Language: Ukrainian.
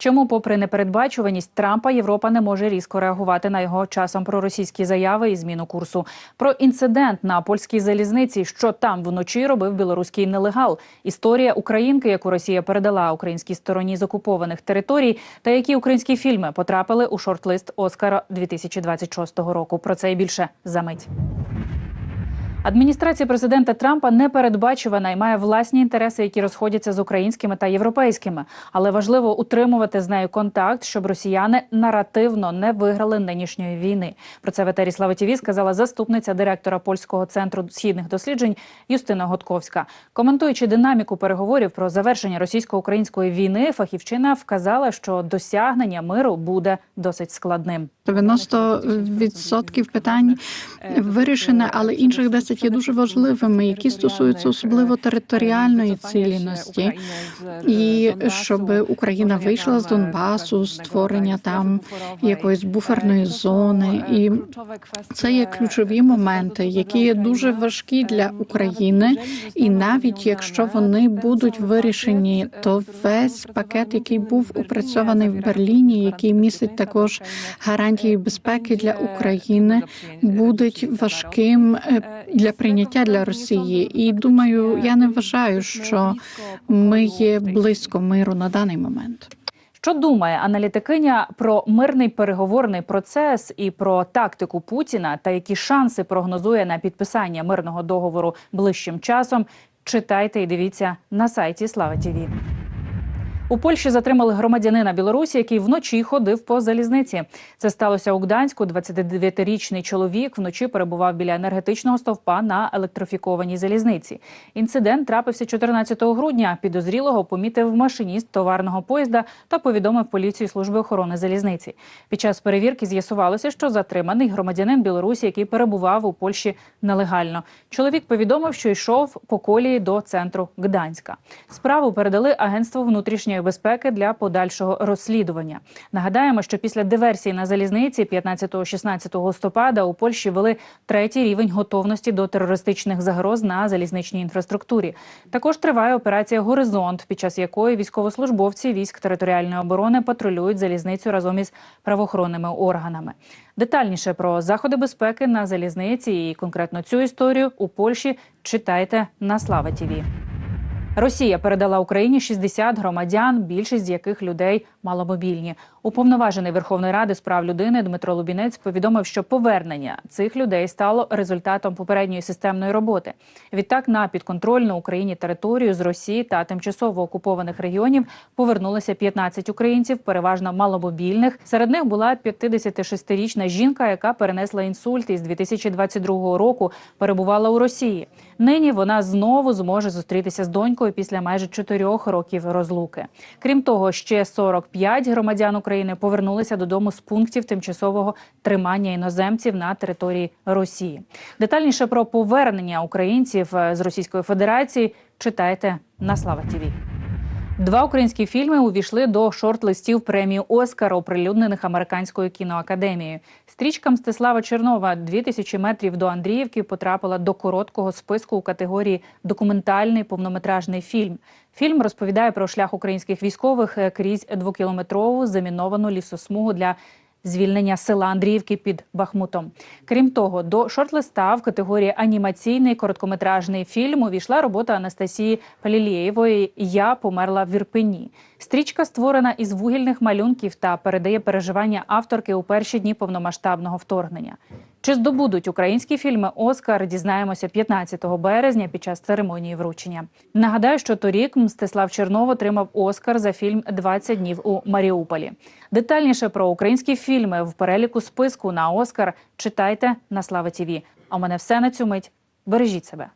Чому, попри непередбачуваність Трампа, Європа не може різко реагувати на його часом проросійські заяви і зміну курсу? Про інцидент на польській залізниці, що там вночі робив білоруський нелегал, історія українки, яку Росія передала українській стороні з окупованих територій, та які українські фільми потрапили у шорт-лист Оскара 2026 року. Про це і більше за мить. Адміністрація президента Трампа непередбачувана і має власні інтереси, які розходяться з українськими та європейськими. Але важливо утримувати з нею контакт, щоб росіяни наративно не виграли нинішньої війни. Про це в етері Слава ТІВІ сказала заступниця директора польського центру східних досліджень Юстина Готковська. Коментуючи динаміку переговорів про завершення російсько-української війни, фахівчина вказала, що досягнення миру буде досить складним. 90% питань вирішене, але інших 10 є дуже важливими, які стосуються особливо територіальної цілісності, і щоб Україна вийшла з Донбасу, створення там якоїсь буферної зони, і це є ключові моменти, які є дуже важкі для України, і навіть якщо вони будуть вирішені, то весь пакет, який був опрацьований в Берліні, який містить також гарантії безпеки для України, будуть важким е, для прийняття для Росії. І думаю, я не вважаю, що ми є близько миру на даний момент. Що думає аналітикиня про мирний переговорний процес і про тактику Путіна та які шанси прогнозує на підписання мирного договору ближчим часом? Читайте і дивіться на сайті Слава Тіві. У Польщі затримали громадянина Білорусі, який вночі ходив по залізниці. Це сталося у Гданську. 29-річний чоловік вночі перебував біля енергетичного стовпа на електрифікованій залізниці. Інцидент трапився 14 грудня. Підозрілого помітив машиніст товарного поїзда та повідомив поліцію служби охорони залізниці. Під час перевірки з'ясувалося, що затриманий громадянин Білорусі, який перебував у Польщі нелегально. Чоловік повідомив, що йшов по колії до центру Гданська. Справу передали агентству внутрішньої безпеки для подальшого розслідування. Нагадаємо, що після диверсії на залізниці 15-16 листопада у Польщі вели третій рівень готовності до терористичних загроз на залізничній інфраструктурі. Також триває операція Горизонт, під час якої військовослужбовці військ територіальної оборони патрулюють залізницю разом із правоохоронними органами. Детальніше про заходи безпеки на залізниці і конкретно цю історію у Польщі читайте на Слава Тіві. Росія передала Україні 60 громадян, більшість з яких людей маломобільні. Уповноважений Верховної Ради з прав людини Дмитро Лубінець повідомив, що повернення цих людей стало результатом попередньої системної роботи. Відтак на підконтрольну Україні територію з Росії та тимчасово окупованих регіонів повернулося 15 українців, переважно маломобільних. Серед них була 56-річна жінка, яка перенесла інсульт і з 2022 року перебувала у Росії. Нині вона знову зможе зустрітися з донькою після майже чотирьох років розлуки. Крім того, ще 45 громадян України повернулися додому з пунктів тимчасового тримання іноземців на території Росії. Детальніше про повернення українців е, з Російської Федерації читайте на Слава Тіві. Два українські фільми увійшли до шорт-листів премії Оскар, оприлюднених американською кіноакадемією. Стрічка Мстислава Чернова «2000 метрів до Андріївки потрапила до короткого списку у категорії документальний повнометражний фільм. Фільм розповідає про шлях українських військових е, крізь двокілометрову заміновану лісосмугу для звільнення села Андріївки під Бахмутом. Крім того, до шорт-листа в категорії анімаційний короткометражний фільм увійшла робота Анастасії Палілєєвої Я померла в Ірпені. Стрічка створена із вугільних малюнків та передає переживання авторки у перші дні повномасштабного вторгнення. Чи здобудуть українські фільми Оскар? Дізнаємося 15 березня під час церемонії вручення. Нагадаю, що торік Мстислав Чернов отримав Оскар за фільм «20 днів у Маріуполі. Детальніше про українські фільми в переліку списку на Оскар читайте на Слава Тіві. А у мене все на цю мить. Бережіть себе.